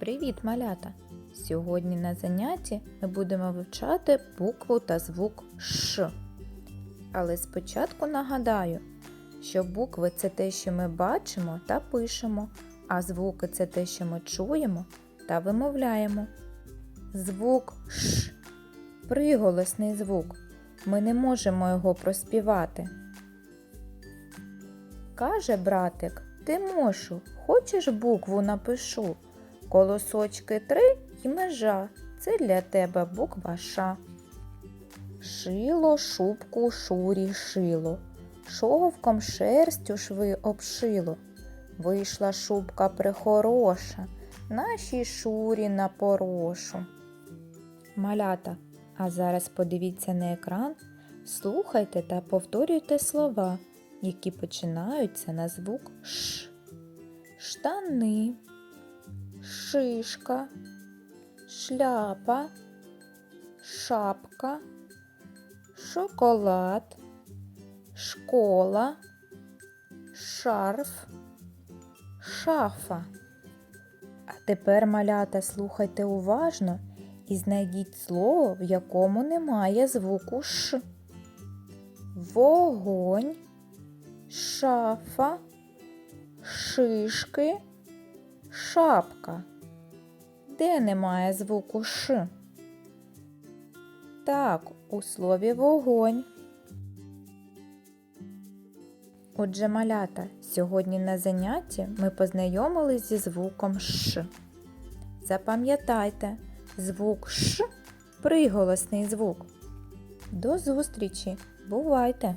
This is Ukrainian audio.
Привіт, малята! Сьогодні на занятті ми будемо вивчати букву та звук Ш. Але спочатку нагадаю, що букви це те, що ми бачимо та пишемо, а звуки це те, що ми чуємо та вимовляємо. Звук Ш приголосний звук. Ми не можемо його проспівати. Каже братик, Тимошу, хочеш букву напишу? Колосочки три і межа. Це для тебе буква Ш. Шило шубку шурі шило, шовком шерстю шви обшило. Вийшла шубка прихороша, нашій шурі на порошу. Малята, а зараз подивіться на екран, слухайте та повторюйте слова, які починаються на звук Ш. Штани, шишка, шляпа, шапка, шоколад, школа, шарф, шафа. А тепер, малята, слухайте уважно і знайдіть слово, в якому немає звуку Ш. Вогонь, шафа, шишки, шапка. Де немає звуку Ш? Так, у слові вогонь. Отже, малята, сьогодні на занятті ми познайомились зі звуком Ш. Запам'ятайте, звук Ш приголосний звук. До зустрічі! Бувайте!